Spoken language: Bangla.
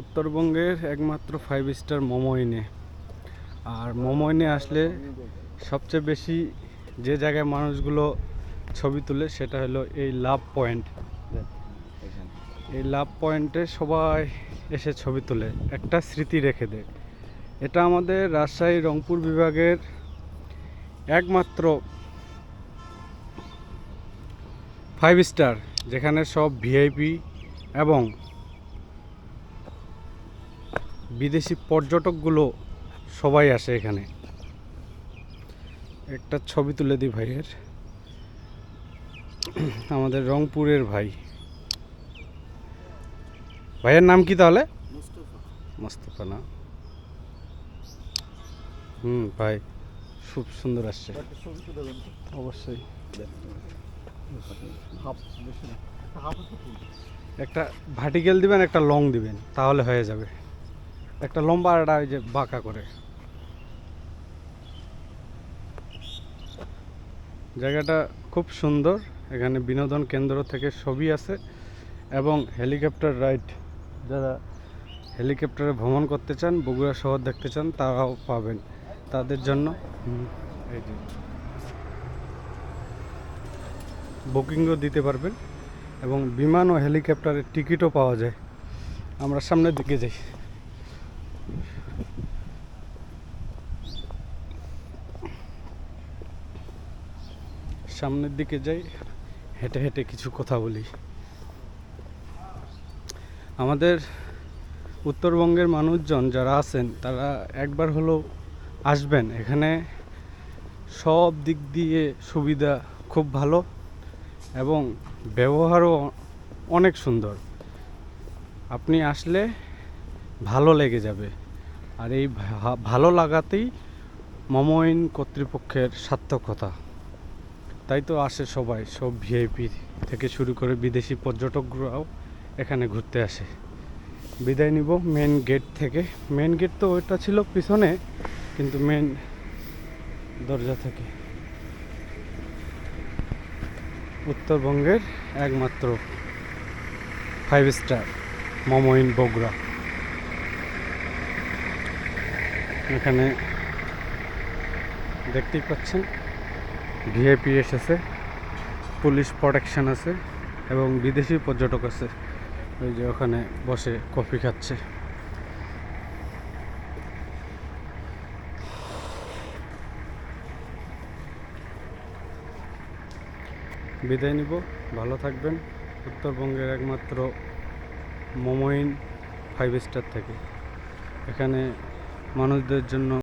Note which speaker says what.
Speaker 1: উত্তরবঙ্গের একমাত্র ফাইভ স্টার মোমোইনে আর মোমোইনে আসলে সবচেয়ে বেশি যে জায়গায় মানুষগুলো ছবি তোলে সেটা হলো এই লাভ পয়েন্ট এই লাভ পয়েন্টে সবাই এসে ছবি তোলে, একটা স্মৃতি রেখে দেয়। এটা আমাদের রাজশাহী রংপুর বিভাগের একমাত্র ফাইভ স্টার যেখানে সব ভিআইপি এবং বিদেশি পর্যটকগুলো সবাই আসে এখানে। একটা ছবি তুলে দিই ভাইয়ের। আমাদের রংপুরের ভাই। ভাইয়ের নাম কি তাহলে? মোস্তফা। না। হুম ভাই খুব সুন্দর আসছে। অবশ্যই। একটা ভার্টিক্যাল দিবেন একটা লং দিবেন তাহলে হয়ে যাবে। একটা লম্বা একটা ওই যে বাঁকা করে জায়গাটা খুব সুন্দর এখানে বিনোদন কেন্দ্র থেকে ছবি আছে এবং হেলিকপ্টার রাইড যারা হেলিকপ্টারে ভ্রমণ করতে চান বগুড়া শহর দেখতে চান তারাও পাবেন তাদের জন্য এই যে বুকিংও দিতে পারবেন এবং বিমান ও হেলিকপ্টারের টিকিটও পাওয়া যায় আমরা সামনের দিকে যাই সামনের দিকে যাই, হেঁটে হেঁটে কিছু কথা বলি। আমাদের উত্তরবঙ্গের মানুষজন যারা আছেন, তারা একবার হলেও আসবেন। এখানে সব দিক দিয়ে সুবিধা খুব ভালো এবং ব্যবহারও অনেক সুন্দর। আপনি আসলে ভালো লেগে যাবে। আর এই ভালো লাগাতেই মমইন কর্তৃপক্ষের সার্থকতা। তাই তো আসে সবাই, সব ভিআইপি থেকে শুরু করে বিদেশি পর্যটকরাও এখানে ঘুরতে আসে। বিদায় নিব মেন গেট থেকে। মেন গেট তো ওইটা ছিল পিছনে, কিন্তু মেন দরজা থেকে। উত্তরবঙ্গের একমাত্র ফাইভ স্টার মমইন বগুড়া। এখানে দেখতেই পাচ্ছেন। ভিআইপি এসেছে, পুলিশ প্রোটেকশন আছে এবং বিদেশি পর্যটক আছে। ওই যে ওখানে বসে কফি খাচ্ছে। বিদায় নিব, ভালো থাকবেন। উত্তরবঙ্গের একমাত্র মোমোইন ফাইভ স্টার থেকে। এখানে মানুষদের জন্য